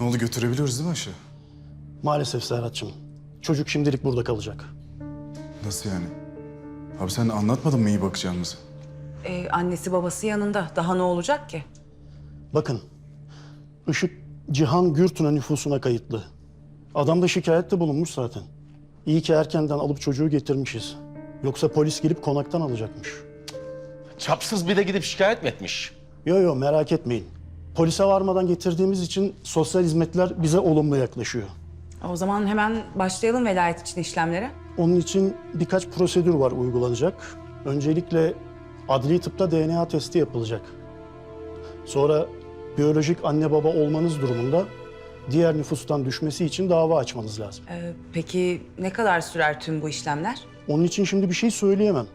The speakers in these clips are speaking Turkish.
Ne oldu götürebiliyoruz değil mi aşağı? Maalesef Serhat'cığım. Çocuk şimdilik burada kalacak. Nasıl yani? Abi sen anlatmadın mı iyi bakacağımızı? Ee, annesi babası yanında. Daha ne olacak ki? Bakın, Işık Cihan Gürtün'e nüfusuna kayıtlı. Adam da şikayette bulunmuş zaten. İyi ki erkenden alıp çocuğu getirmişiz. Yoksa polis gelip konaktan alacakmış. Çapsız bir de gidip şikayet mi etmiş? Yo yo merak etmeyin. Polise varmadan getirdiğimiz için sosyal hizmetler bize olumlu yaklaşıyor. O zaman hemen başlayalım velayet için işlemlere. Onun için birkaç prosedür var uygulanacak. Öncelikle adli tıpta DNA testi yapılacak. Sonra biyolojik anne baba olmanız durumunda diğer nüfustan düşmesi için dava açmanız lazım. Ee, peki ne kadar sürer tüm bu işlemler? Onun için şimdi bir şey söyleyemem.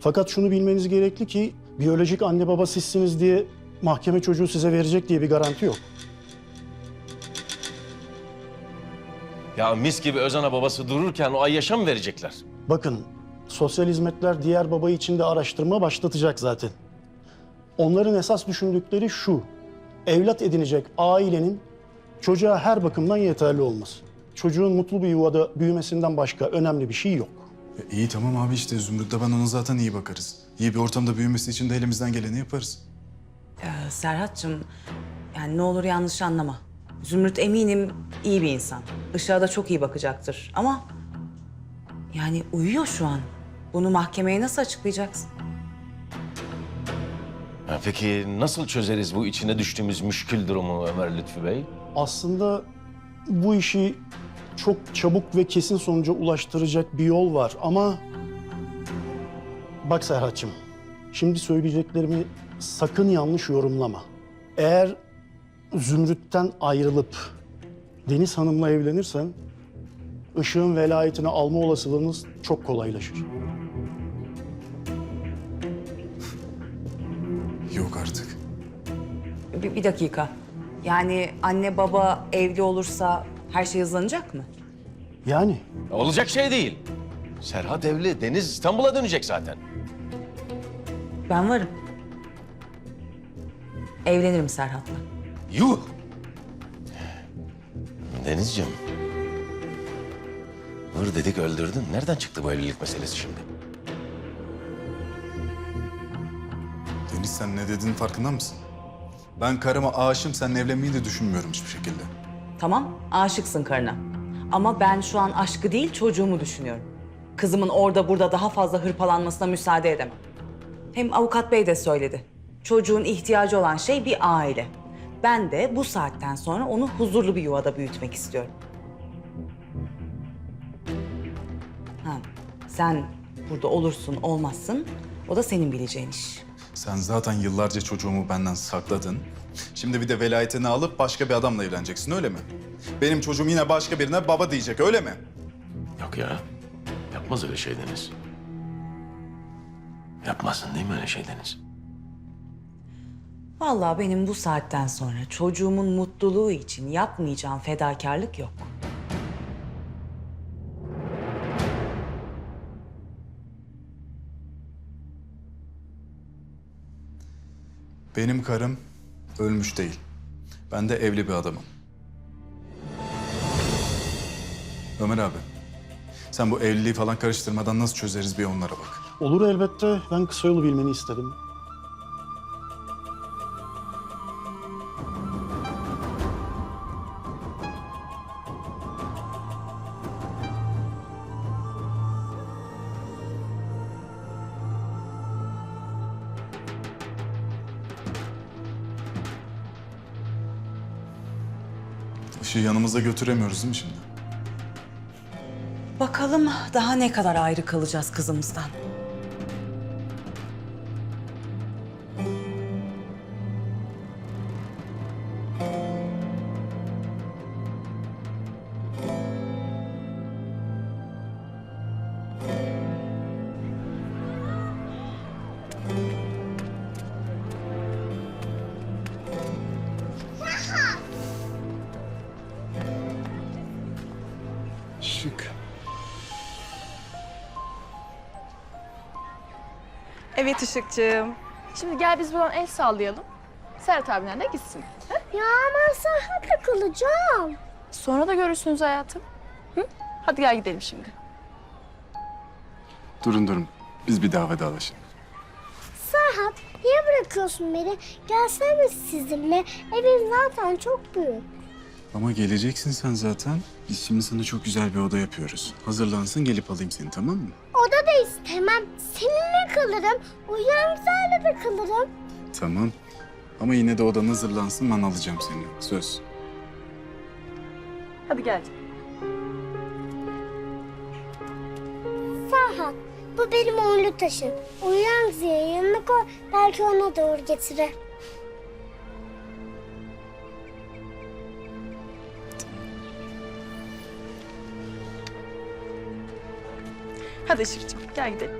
Fakat şunu bilmeniz gerekli ki biyolojik anne baba sizsiniz diye mahkeme çocuğu size verecek diye bir garanti yok. Ya mis gibi Özan'a babası dururken o ay yaşam verecekler? Bakın, sosyal hizmetler diğer baba için de araştırma başlatacak zaten. Onların esas düşündükleri şu. Evlat edinecek ailenin çocuğa her bakımdan yeterli olması. Çocuğun mutlu bir yuvada büyümesinden başka önemli bir şey yok. Ya iyi tamam abi işte Zümrüt'le ben ona zaten iyi bakarız. İyi bir ortamda büyümesi için de elimizden geleni yaparız. Ee, Serhat'cığım yani ne olur yanlış anlama. Zümrüt eminim iyi bir insan. Işığa da çok iyi bakacaktır ama yani uyuyor şu an. Bunu mahkemeye nasıl açıklayacaksın? Ha, peki nasıl çözeriz bu içine düştüğümüz müşkül durumu Ömer Lütfü Bey? Aslında bu işi çok çabuk ve kesin sonuca ulaştıracak bir yol var ama... Bak Serhat'cığım, şimdi söyleyeceklerimi sakın yanlış yorumlama. Eğer Zümrüt'ten ayrılıp Deniz Hanım'la evlenirsen... Işığın velayetini alma olasılığınız çok kolaylaşır. Yok artık. Bir, bir dakika. Yani anne baba evli olursa her şey hızlanacak mı? Yani Olacak şey değil. Serhat evli, Deniz İstanbul'a dönecek zaten. Ben varım. Evlenirim Serhat'la. Yuh! Denizciğim. Vur dedik öldürdün. Nereden çıktı bu evlilik meselesi şimdi? Deniz sen ne dediğinin farkında mısın? Ben karıma aşığım, seninle evlenmeyi de düşünmüyorum hiçbir şekilde. Tamam, aşıksın karına. Ama ben şu an aşkı değil, çocuğumu düşünüyorum. Kızımın orada burada daha fazla hırpalanmasına müsaade edemem. Hem avukat bey de söyledi. Çocuğun ihtiyacı olan şey bir aile. Ben de bu saatten sonra onu huzurlu bir yuvada büyütmek istiyorum. Ha, sen burada olursun, olmazsın. O da senin bileceğin iş. Sen zaten yıllarca çocuğumu benden sakladın. Şimdi bir de velayetini alıp başka bir adamla evleneceksin öyle mi? Benim çocuğum yine başka birine baba diyecek öyle mi? Yok ya. Yapmaz öyle şey Deniz. Yapmazsın değil mi öyle şey Deniz? Vallahi benim bu saatten sonra çocuğumun mutluluğu için yapmayacağım fedakarlık yok. Benim karım ölmüş değil. Ben de evli bir adamım. Ömer abi, sen bu evliliği falan karıştırmadan nasıl çözeriz bir onlara bak. olur elbette ben kısa yolu bilmeni istedim. Işığı yanımızda götüremiyoruz değil mi şimdi? Bakalım daha ne kadar ayrı kalacağız kızımızdan. Şık. Evet Işıkçığım. Şimdi gel biz buradan el sallayalım. Serhat abiden de gitsin. Ha? Ya ben Serhat'la kalacağım. Sonra da görürsünüz hayatım. Hı? Hadi gel gidelim şimdi. Durun durun. Biz bir daha vedalaşalım. Serhat niye bırakıyorsun beni? Gelsene sizinle. Evin zaten çok büyük. Ama geleceksin sen zaten. Biz şimdi sana çok güzel bir oda yapıyoruz. Hazırlansın gelip alayım seni tamam mı? Oda da istemem. Seninle kalırım. Uyuyan güzelle de kalırım. Tamam. Ama yine de odan hazırlansın ben alacağım seni. Söz. Hadi gel. Serhat bu benim uğurlu taşım. Uyuyan güzeli yanına koy. Belki ona doğru getirir. Hadi Işık'cığım gel gidelim.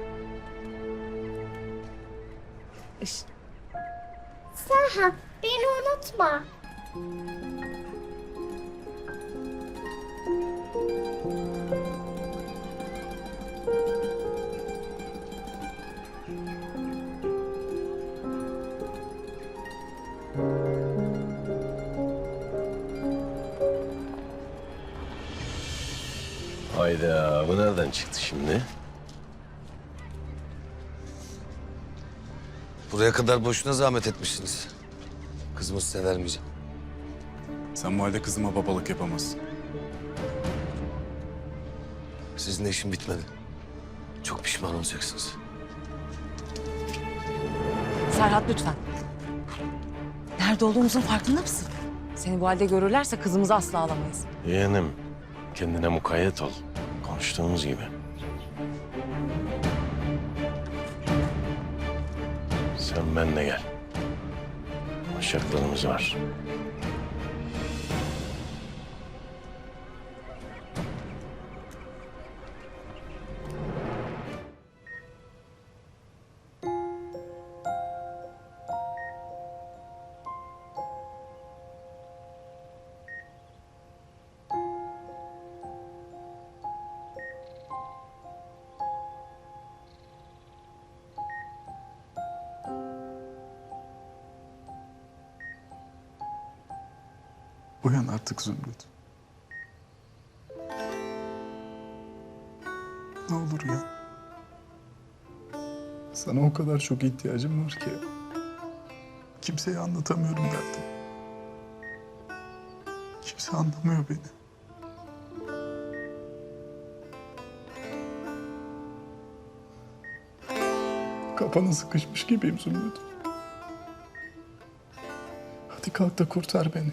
Iş. Serhat beni unutma. Hayda bu nereden çıktı şimdi? Buraya kadar boşuna zahmet etmişsiniz. Kızımı size vermeyeceğim. Sen bu halde kızıma babalık yapamazsın. Sizinle işim bitmedi. Çok pişman olacaksınız. Serhat lütfen. Nerede olduğumuzun farkında mısın? Seni bu halde görürlerse kızımızı asla alamayız. Yeğenim kendine mukayyet ol. Konuştuğumuz gibi. Sen benimle gel. Konuşacaklarımız var. Uyan artık Zümrüt. Ne olur ya. Sana o kadar çok ihtiyacım var ki. Kimseye anlatamıyorum derdim. Kimse anlamıyor beni. Kapana sıkışmış gibiyim Zümrüt. Hadi kalk da kurtar beni.